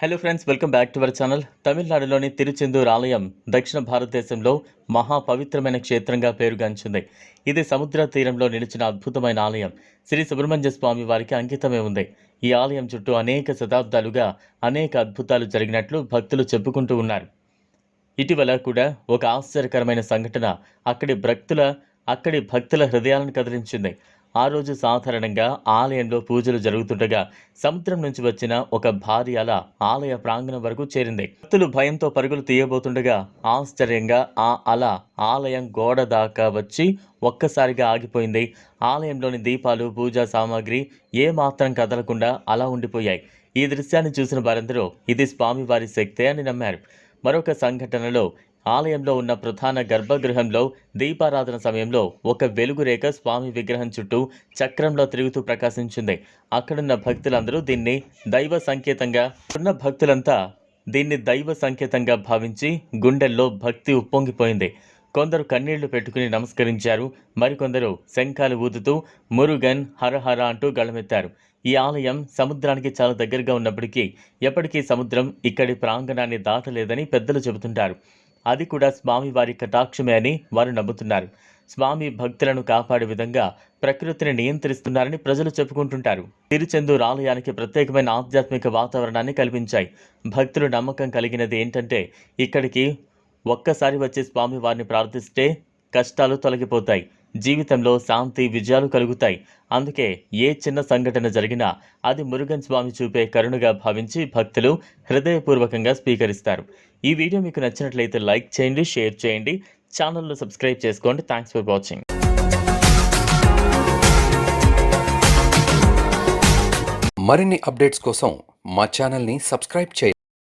Hello friends welcome back to our channel తమిళనాడులోని తిరుచెందూరు ఆలయం దక్షిణ భారతదేశంలో మహా పవిత్రమైన క్షేత్రంగా పేరుగాంచింది ఇది సముద్ర తీరంలో నిలిచిన అద్భుతమైన ఆలయం శ్రీ సుబ్రహ్మణ్య స్వామి వారికి అంకితమే ఉంది ఈ ఆలయం చుట్టూ అనేక శతాబ్దాలుగా అనేక అద్భుతాలు జరిగినట్లు భక్తులు చెప్పుకుంటూ ఉన్నారు. ఇటీవల కూడా ఒక ఆశ్చర్యకరమైన సంఘటన అక్కడి భక్తుల అక్కడి భక్తుల హృదయాలను కదిలించింది. ఆ రోజు సాధారణంగా ఆలయంలో పూజలు జరుగుతుండగా సముద్రం నుంచి వచ్చిన ఒక భారీ అల ఆలయ ప్రాంగణం వరకు చేరింది. భక్తులు భయంతో పరుగులు తీయబోతుండగా ఆశ్చర్యంగా ఆ అల ఆలయం గోడ దాకా వచ్చి ఒక్కసారిగా ఆగిపోయింది. ఆలయంలోని దీపాలు పూజా సామాగ్రి ఏమాత్రం కదలకుండా అలా ఉండిపోయాయి. ఈ దృశ్యాన్ని చూసిన వారందరూ ఇది స్వామివారి శక్తే అని నమ్మారు. మరొక సంఘటనలో ఆలయంలో ఉన్న ప్రధాన గర్భగృహంలో దీపారాధన సమయంలో ఒక వెలుగురేఖ స్వామి విగ్రహం చుట్టూ చక్రంలో తిరుగుతూ ప్రకాశించింది. అక్కడున్న భక్తులందరూ దీన్ని దైవ సంకేతంగా ఉన్న భక్తులంతా దీన్ని దైవ సంకేతంగా భావించి గుండెల్లో భక్తి ఉప్పొంగిపోయింది. కొందరు కన్నీళ్ళు పెట్టుకుని నమస్కరించారు. మరికొందరు శంఖాలు ఊదుతూ మురుగన్ హరహర అంటూ గళమెత్తారు. ఈ ఆలయం సముద్రానికి చాలా దగ్గరగా ఉన్నప్పటికీ ఎప్పటికీ సముద్రం ఇక్కడి ప్రాంగణాన్ని దాటలేదని పెద్దలు చెబుతుంటారు. అది కూడా స్వామివారి కటాక్షమే అని వారు నమ్ముతున్నారు. స్వామి భక్తులను కాపాడే విధంగా ప్రకృతిని నియంత్రిస్తున్నారని ప్రజలు చెప్పుకుంటుంటారు. తిరుచెందూరు ఆలయానికి ప్రత్యేకమైన ఆధ్యాత్మిక వాతావరణాన్ని కల్పించాయి. భక్తులు నమ్మకం కలిగినది ఏంటంటే ఇక్కడికి ఒక్కసారి వచ్చి స్వామివారిని ప్రార్థిస్తే కష్టాలు తొలగిపోతాయి. జీవితంలో శాంతి విజయాలు కలుగుతాయి. అందుకే ఏ చిన్న సంఘటన జరిగినా అది మురుగన్ స్వామి చూపే కరుణగా భావించి భక్తులు హృదయపూర్వకంగా స్వీకరిస్తారు. ఈ వీడియో మీకు నచ్చినట్లయితే లైక్ చేయండి షేర్ చేయండి. ఛానల్ను సబ్స్క్రైబ్ చేసుకోండి. Thanks for watching. మరిన్ని అప్డేట్స్ కోసం మా ఛానల్ని సబ్స్క్రైబ్ చేయండి.